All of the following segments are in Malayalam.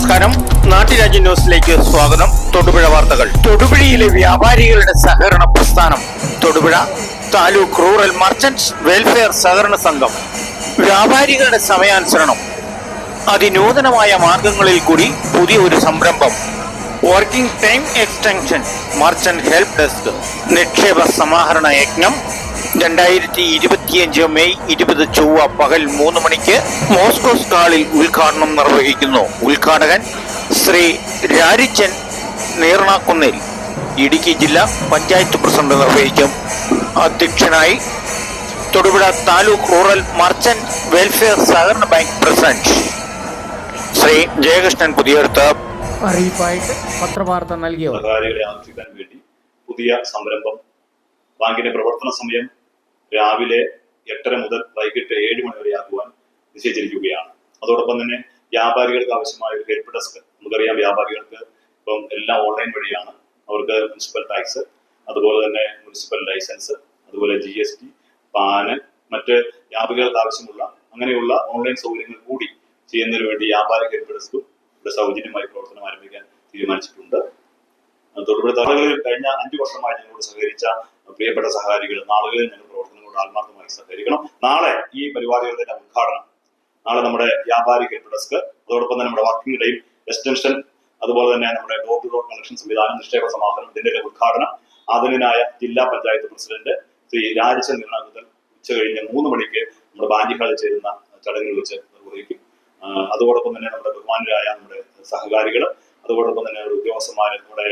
നമസ്കാരം. നാട്ടുരാജ്യ ന്യൂസിലേക്ക് സ്വാഗതം. തൊടുപുഴ വാർത്തകൾ. തൊടുപുഴയിലെ വ്യാപാരികളുടെ സഹകരണ പ്രസ്ഥാനം. Thodupuzha taluk rural merchants welfare സഹകരണ സംഘം. വ്യാപാരികളുടെ സമയാനുസരണം. അതിനൂതനമായ മാർഗങ്ങളിൽ കൂടി പുതിയ ഒരു സംരംഭം. Working time extension. Merchant help desk. നിക്ഷേപ സമാഹരണ യജ്ഞം. രണ്ടായിരത്തി ഇരുപത്തിയഞ്ച് മെയ് ഇരുപത് ചൊവ്വ പകൽ മൂന്ന് മണിക്ക് മോസ്കോ സ്കാളിൽ ഉദ്ഘാടനം നിർവഹിക്കുന്നു. ഉദ്ഘാടകൻ ശ്രീ രാരിച്ചൻ നീർണാക്കുന്നിൽ. ഇടുക്കി ജില്ലാ പഞ്ചായത്ത് പ്രസിഡന്റ് നിർവഹിക്കും. അധ്യക്ഷനായി Thodupuzha taluk rural merchant welfare സഹകരണ ബാങ്ക് പ്രസിഡന്റ് ശ്രീ ജയകൃഷ്ണൻ പുതിയടുത്ത്. അറിയിപ്പായിട്ട് പത്രവാർത്ത നൽകിയ വേണ്ടി പുതിയ സംരംഭം ബാങ്കിന്റെ പ്രവർത്തന സമയം രാവിലെ എട്ടര മുതൽ വൈകിട്ട് ഏഴ് മണി ആകുവാൻ നിശ്ചയിച്ചിരിക്കുകയാണ്. അതോടൊപ്പം തന്നെ വ്യാപാരികൾക്ക് ആവശ്യമായ ഒരു ഹെൽപ്പ് ഡെസ്ക്. നമുക്കറിയാം വ്യാപാരികൾക്ക് ഇപ്പം എല്ലാം ഓൺലൈൻ വഴിയാണ്. അവർക്ക് മുനിസിപ്പൽ ടാക്സ് അതുപോലെ തന്നെ മുനിസിപ്പൽ ലൈസൻസ് അതുപോലെ ജി എസ് ടി പാന് മറ്റ് വ്യാപാരികൾക്ക് ആവശ്യമുള്ള അങ്ങനെയുള്ള ഓൺലൈൻ സൗകര്യങ്ങൾ കൂടി ചെയ്യുന്നതിന് വേണ്ടി വ്യാപാര ഹെൽപ്പ് ഡെസ്കും ഇവിടെ സൗജന്യമായി പ്രവർത്തനം ആരംഭിക്കാൻ തീരുമാനിച്ചിട്ടുണ്ട്. തൊടുപുഴ താളുകളിൽ കഴിഞ്ഞ അഞ്ചു വർഷമായി ഞങ്ങളോട് സഹകരിച്ച പ്രിയപ്പെട്ട സഹകാരികൾ നാളുകളിൽ ഞങ്ങൾ പ്രവർത്തനങ്ങളോട് ആത്മാർത്ഥമായി സഹകരിക്കണം. നാളെ ഈ പരിപാടികളുടെ ഉദ്ഘാടനം. നാളെ നമ്മുടെ വ്യാപാരി ഹെൽപ്പ് ഡെസ്ക് അതോടൊപ്പം തന്നെ നമ്മുടെ വർക്കിംഗ് ഡേയും എക്സ്റ്റൻഷൻ അതുപോലെ തന്നെ നമ്മുടെ ഡോർ ടു ഡോർ കളക്ഷൻ സംവിധാനം നിക്ഷേപ സമാഹരണം ഇതിന്റെ ഉദ്ഘാടനം. ആദരനായ ജില്ലാ പഞ്ചായത്ത് പ്രസിഡന്റ് ശ്രീ രാജചന്ദ്രൻ അഗുതൽ ഉച്ച കഴിഞ്ഞ് മൂന്ന് മണിക്ക് നമ്മുടെ ഹാളിൽ ചേരുന്ന ചടങ്ങുകൾ വെച്ച് നിർവഹിക്കും. അതോടൊപ്പം തന്നെ നമ്മുടെ ബഹുമാനരായ നമ്മുടെ സഹകാരികൾ അതോടൊപ്പം തന്നെ നമ്മുടെ ഉദ്യോഗസ്ഥന്മാർ നമ്മുടെ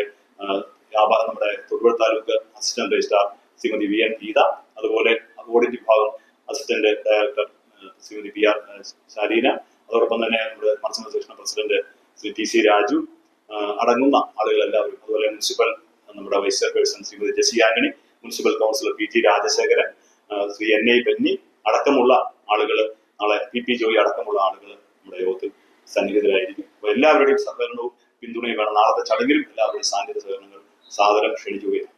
നമ്മുടെ Thodupuzha taluk assistant registrar Shrimati V N Geetha അതുപോലെ director Shrimati P R Shaleena അതോടൊപ്പം തന്നെ നമ്മുടെ മത്സ്യ president Shri T C Raju അടങ്ങുന്ന ആളുകൾ എല്ലാവരും അതുപോലെ മുനിസിപ്പൽ നമ്മുടെ vice chairperson Shrimati Jessy Antony municipal councillor P T Rajasekharan Shri N I Benny അടക്കമുള്ള ആളുകൾ നാളെ പി പി ജോയി അടക്കമുള്ള ആളുകൾ നമ്മുടെ യോഗത്തിൽ സന്നിഹിതരായിരിക്കും. അപ്പൊ എല്ലാവരുടെയും സഹകരണവും പിന്തുണയും വേണം. നാളത്തെ ചടങ്ങിലും എല്ലാവരുടെയും സാന്നിധ്യ സഹകരണങ്ങൾ സാദരം ക്ഷണിക്കുകയാണ്.